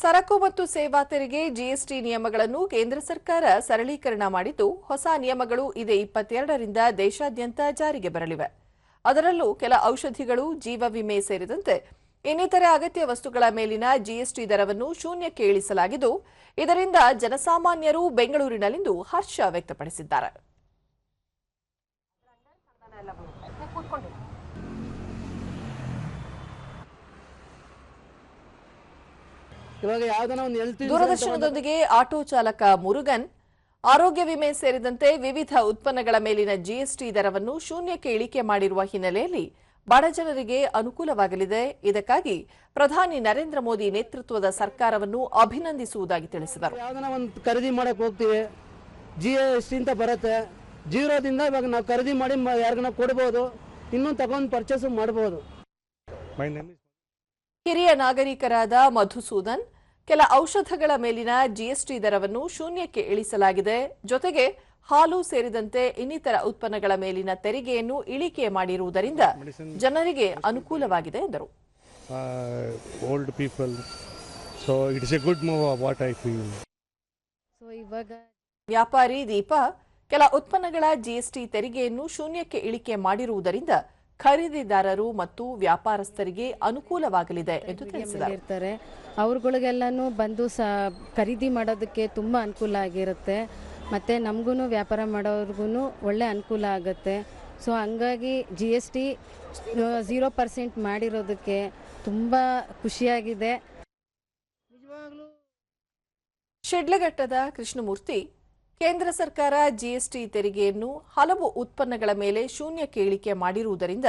ಸರಕು ಮತ್ತು ಸೇವಾ ತೆರಿಗೆ ಜಿಎಸ್ಟಿ ನಿಯಮಗಳನ್ನು ಕೇಂದ್ರ ಸರ್ಕಾರ ಸರಳೀಕರಣ ಮಾಡಿದ್ದು, ಹೊಸ ನಿಯಮಗಳು ಇದೇ ಇಪ್ಪತ್ತೆರಡರಿಂದ ದೇಶಾದ್ಯಂತ ಜಾರಿಗೆ ಬರಲಿವೆ. ಅದರಲ್ಲೂ ಕೆಲ ಔಷಧಿಗಳು, ಜೀವ ವಿಮೆ ಸೇರಿದಂತೆ ಇನ್ನಿತರೆ ಅಗತ್ಯ ವಸ್ತುಗಳ ಮೇಲಿನ ಜಿಎಸ್ಟಿ ದರವನ್ನು ಶೂನ್ಯಕ್ಕೆ ಇಳಿಸಲಾಗಿದ್ದು, ಇದರಿಂದ ಜನಸಾಮಾನ್ಯರು ಬೆಂಗಳೂರಿನಲ್ಲಿಂದು ಹರ್ಷ ವ್ಯಕ್ತಪಡಿಸಿದ್ದಾರೆ. ಇವಾಗ ಯಾವ್ದನ ಒಂದು ಹೆಲ್ತ್ ದೂರದರ್ಶನದೊಂದಿಗೆ ಆಟೋ ಚಾಲಕ ಮುರುಗನ್ ಆರೋಗ್ಯ ವಿಮೆ ಸೇರಿದಂತೆ ವಿವಿಧ ಉತ್ಪನ್ನಗಳ ಮೇಲಿನ ಜಿಎಸ್ಟಿ ದರವನ್ನು ಶೂನ್ಯಕ್ಕೆ ಇಳಿಕೆ ಮಾಡಿರುವ ಹಿನ್ನೆಲೆಯಲ್ಲಿ ಬಡಜನರಿಗೆ ಅನುಕೂಲವಾಗಲಿದೆ. ಇದಕ್ಕಾಗಿ ಪ್ರಧಾನಿ ನರೇಂದ್ರ ಮೋದಿ ನೇತೃತ್ವದ ಸರ್ಕಾರವನ್ನು ಅಭಿನಂದಿಸುವುದಾಗಿ ತಿಳಿಸಿದರು. ಯಾವ್ದನ ಒಂದು ಖರೀದಿ ಮಾಡಕ್ ಹೋಗ್ತೀವಿ ಜಿ ಎಸ್ ಟಿ ಅಂತ ಬರುತ್ತೆ ಜೀರೋದಿಂದ ಇವಾಗ ನಾವು ಖರೀದಿ ಮಾಡಿ ಯಾರಿಗ ಯಾರಿಗನ ಕೊಡ್ಬೋದು ಇನ್ನೊಂದು ತಗೊಂಡು ಪರ್ಚೇಸ್ ಮಾಡಬಹುದು ಹಿರಿಯ ನಾಗರಿಕರಾದ ಮಧುಸೂದನ್ ಕೆಲ ಔಷಧಗಳ ಮೇಲಿನ ಜಿಎಸ್ಟಿ ದರವನ್ನು ಶೂನ್ಯಕ್ಕೆ ಇಳಿಸಲಾಗಿದೆ. ಜೊತೆಗೆ ಹಾಲು ಸೇರಿದಂತೆ ಇನ್ನಿತರ ಉತ್ಪನ್ನಗಳ ಮೇಲಿನ ತೆರಿಗೆಯನ್ನು ಇಳಿಕೆ ಮಾಡಿರುವುದರಿಂದ ಜನರಿಗೆ ಅನುಕೂಲವಾಗಿದೆ ಎಂದರು. ವ್ಯಾಪಾರಿ ದೀಪ ಕೆಲ ಉತ್ಪನ್ನಗಳ ಜಿಎಸ್ಟಿ ತೆರಿಗೆಯನ್ನು ಶೂನ್ಯಕ್ಕೆ ಇಳಿಕೆ ಮಾಡಿರುವುದರಿಂದ ಖರೀದಿದಾರರು ಮತ್ತು ವ್ಯಾಪಾರಸ್ಥರಿಗೆ ಅನುಕೂಲವಾಗಲಿದೆ ಎಂದು ತಿಳಿಸಿದ್ದಾರೆ. ಅವ್ರುಗಳಿಗೆಲ್ಲನೂ ಬಂದು ಸ ಖರೀದಿ ಮಾಡೋದಕ್ಕೆ ತುಂಬ ಅನುಕೂಲ ಆಗಿರುತ್ತೆ. ಮತ್ತು ನಮಗೂ ವ್ಯಾಪಾರ ಮಾಡೋರ್ಗೂ ಒಳ್ಳೆ ಅನುಕೂಲ ಆಗುತ್ತೆ. ಸೊ ಹಂಗಾಗಿ G S T zero percent ಮಾಡಿರೋದಕ್ಕೆ ತುಂಬ ಖುಷಿಯಾಗಿದೆ. ಶಿಡ್ಲಘಟ್ಟದ ಕೃಷ್ಣಮೂರ್ತಿ ಕೇಂದ್ರ ಸರ್ಕಾರ ಜಿಎಸ್ಟಿ ತೆರಿಗೆಯನ್ನು ಹಲವು ಉತ್ಪನ್ನಗಳ ಮೇಲೆ ಶೂನ್ಯ ಕೇಳಿಕೆ ಮಾಡಿರುವುದರಿಂದ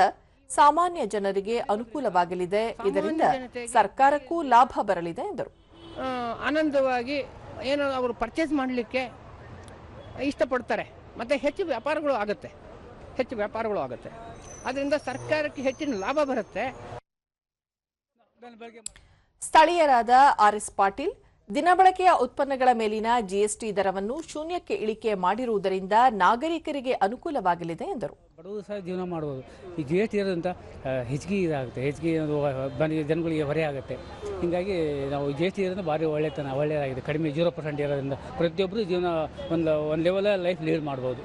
ಸಾಮಾನ್ಯ ಜನರಿಗೆ ಅನುಕೂಲವಾಗಲಿದೆ. ಇದರಿಂದ ಸರ್ಕಾರಕ್ಕೂ ಲಾಭ ಬರಲಿದೆ ಎಂದರು. ಆನಂದವಾಗಿ ಏನು ಅವರು ಪರ್ಚೇಸ್ ಮಾಡಲಿಕ್ಕೆ ಇಷ್ಟಪಡ್ತಾರೆ. ಮತ್ತು ಹೆಚ್ಚು ವ್ಯಾಪಾರಗಳು ಆಗುತ್ತೆ. ಹೆಚ್ಚು ವ್ಯಾಪಾರಗಳು ಆಗುತ್ತೆ. ಅದರಿಂದ ಸರ್ಕಾರಕ್ಕೆ ಹೆಚ್ಚಿನ ಲಾಭ ಬರುತ್ತೆ. ಸ್ಥಳೀಯರಾದ ಆರ್ ಎಸ್ ಪಾಟೀಲ್ ದಿನಬಳಕೆಯ ಉತ್ಪನ್ನಗಳ ಮೇಲಿನ ಜಿಎಸ್ಟಿ ದರವನ್ನು ಶೂನ್ಯಕ್ಕೆ ಇಳಿಕೆ ಮಾಡಿರುವುದರಿಂದ ನಾಗರಿಕರಿಗೆ ಅನುಕೂಲವಾಗಲಿದೆ ಎಂದರು. ಬಡವರು ಸಹ ಜೀವನ ಮಾಡ್ಬೋದು ಈ ಜಿ ಎಸ್ ಟಿ ಇರೋದಂತ ಹೆಚ್ಚಿಗೆ ಇದಾಗುತ್ತೆ. ಹೆಚ್ಚಿಗೆ ಜನಗಳಿಗೆ ಹೊರೆ ಆಗುತ್ತೆ. ಹೀಗಾಗಿ ನಾವು ಜಿ ಎಸ್ ಟಿ ಇರೋದ್ರಿಂದ ಭಾರಿ ಒಳ್ಳೆತನ ಒಳ್ಳೆಯದಾಗಿದೆ ಕಡಿಮೆ ಜೀರೋ ಪರ್ಸೆಂಟ್ ಇರೋದ್ರಿಂದ ಪ್ರತಿಯೊಬ್ಬರು ಜೀವನ ಒಂದು ಒಂದು ಲೆವೆಲ್ ಲೈಫ್ ಲೀಡ್ ಮಾಡ್ಬೋದು.